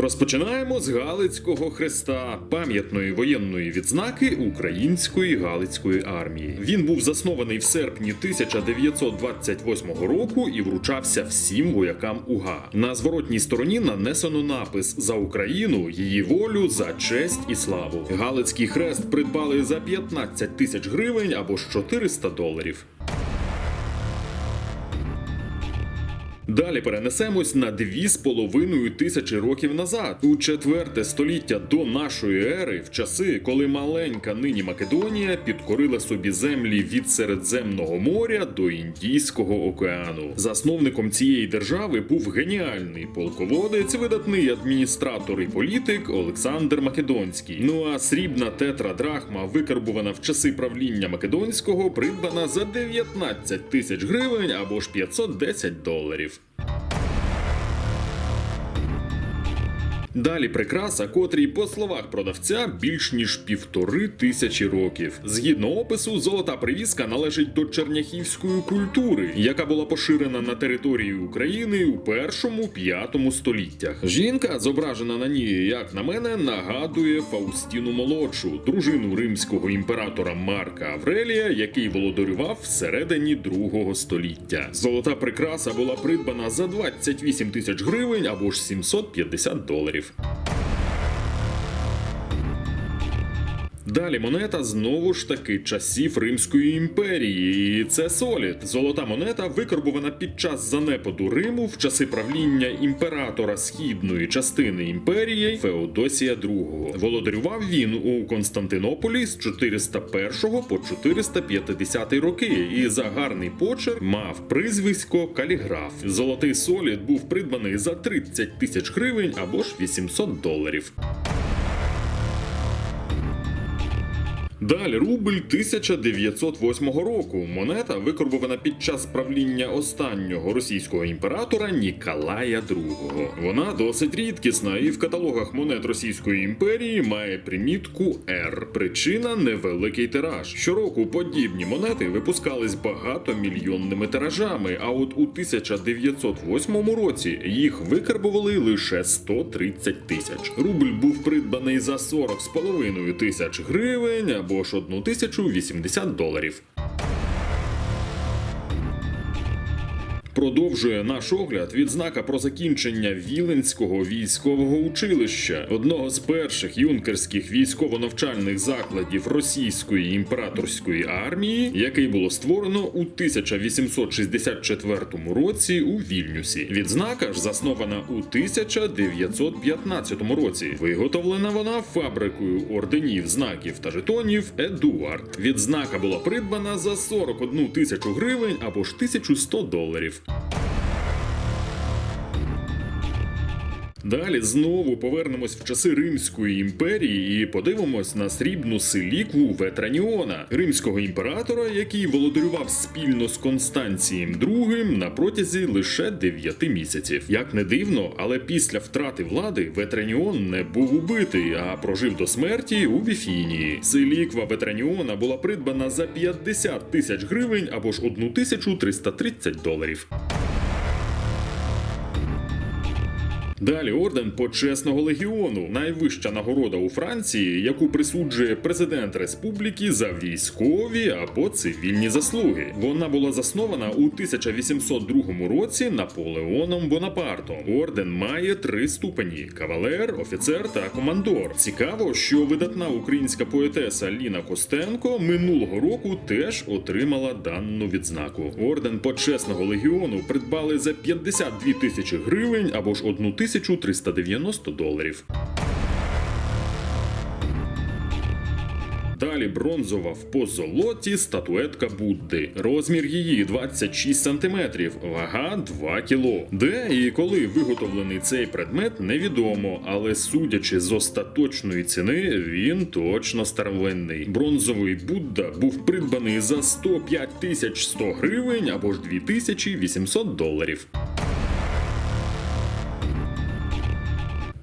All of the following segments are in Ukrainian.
Розпочинаємо з Галицького хреста, пам'ятної воєнної відзнаки Української Галицької армії. Він був заснований в серпні 1928 року і вручався всім воякам УГА. На зворотній стороні нанесено напис за Україну, її волю, за честь і славу. Галицький хрест придбали за 15 тисяч гривень або ж 400 доларів. Далі перенесемось на дві з половиною тисячі років назад, у четверте століття до нашої ери, в часи, коли маленька нині Македонія підкорила собі землі від Середземного моря до Індійського океану. Засновником цієї держави був геніальний полководець, видатний адміністратор і політик Олександр Македонський. Ну а срібна тетрадрахма, викарбувана в часи правління Македонського, придбана за 19 тисяч гривень або ж 510 доларів. Далі прикраса, котрій, по словах продавця, більш ніж півтори тисячі років. Згідно опису, золота привізка належить до черняхівської культури, яка була поширена на території України у першому п'ятому століттях. Жінка, зображена на ній, як на мене, нагадує Фаустіну молодшу, дружину римського імператора Марка Аврелія, який володарював всередині другого століття. Золота прикраса була придбана за 28 тисяч гривень або ж 750 доларів. Dave. Далі монета знову ж таки часів Римської імперії, і це солід. Золота монета викарбувана під час занепаду Риму в часи правління імператора східної частини імперії Феодосія II. Володарював він у Константинополі з 401 по 450 роки, і за гарний почерк мав прізвисько Каліграф. Золотий солід був придбаний за 30 тисяч гривень або ж 800 доларів. Далі рубль 1908 року. Монета викорбована під час правління останнього російського імператора Ніколая II. Вона досить рідкісна і в каталогах монет Російської імперії має примітку R. Причина невеликий тираж. Щороку подібні монети випускались багатомільйонними тиражами. А от у 1908 році їх викарбували лише 130 тисяч. Рубль був придбаний за 40,5 тисяч гривень або ж 1080 доларів. Продовжує наш огляд відзнака про закінчення Віленського військового училища, одного з перших юнкерських військово-навчальних закладів російської імператорської армії, який було створено у 1864 році у Вільнюсі. Відзнака ж заснована у 1915 році. Виготовлена вона фабрикою орденів, знаків та жетонів Едуард. Відзнака була придбана за 41 тисячу гривень або ж 1100 доларів. Далі знову повернемось в часи Римської імперії і подивимось на срібну силікву Ветраніона, римського імператора, який володарював спільно з Констанцієм II на протязі лише 9 місяців. Як не дивно, але після втрати влади Ветраніон не був убитий, а прожив до смерті у Біфінії. Силіква Ветраніона була придбана за 50 тисяч гривень або ж 1330 доларів. Далі орден почесного легіону, найвища нагорода у Франції, яку присуджує президент республіки за військові або цивільні заслуги. Вона була заснована у 1802 році Наполеоном Бонапартом. Орден має три ступені: кавалер, офіцер та командор. Цікаво, що видатна українська поетеса Ліна Костенко минулого року теж отримала дану відзнаку. Орден почесного легіону придбали за 52 тисячі гривень або ж 1390 доларів. Далі бронзова в позолоті статуетка Будди. Розмір її 26 см, вага 2 кг. Де і коли виготовлений цей предмет, невідомо, але судячи з остаточної ціни, він точно старовинний. Бронзовий Будда був придбаний за 105 тисяч 100 гривень або ж 2800 доларів.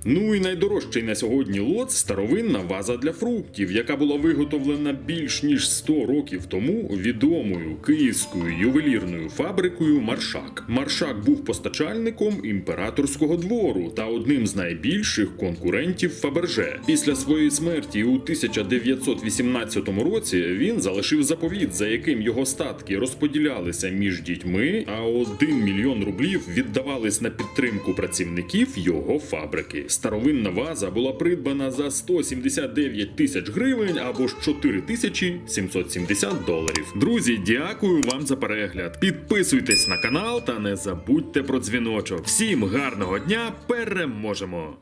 Ну і найдорожчий на сьогодні лот старовинна ваза для фруктів, яка була виготовлена більш ніж 100 років тому відомою київською ювелірною фабрикою Маршак. Маршак був постачальником імператорського двору та одним з найбільших конкурентів Фаберже. Після своєї смерті у 1918 році він залишив заповіт, за яким його статки розподілялися між дітьми, а 1 мільйон рублів віддавались на підтримку працівників його фабрики. Старовинна ваза була придбана за 179 тисяч гривень або ж 4 тисячі 770 доларів. Друзі, дякую вам за перегляд. Підписуйтесь на канал та не забудьте про дзвіночок. Всім гарного дня! Переможемо!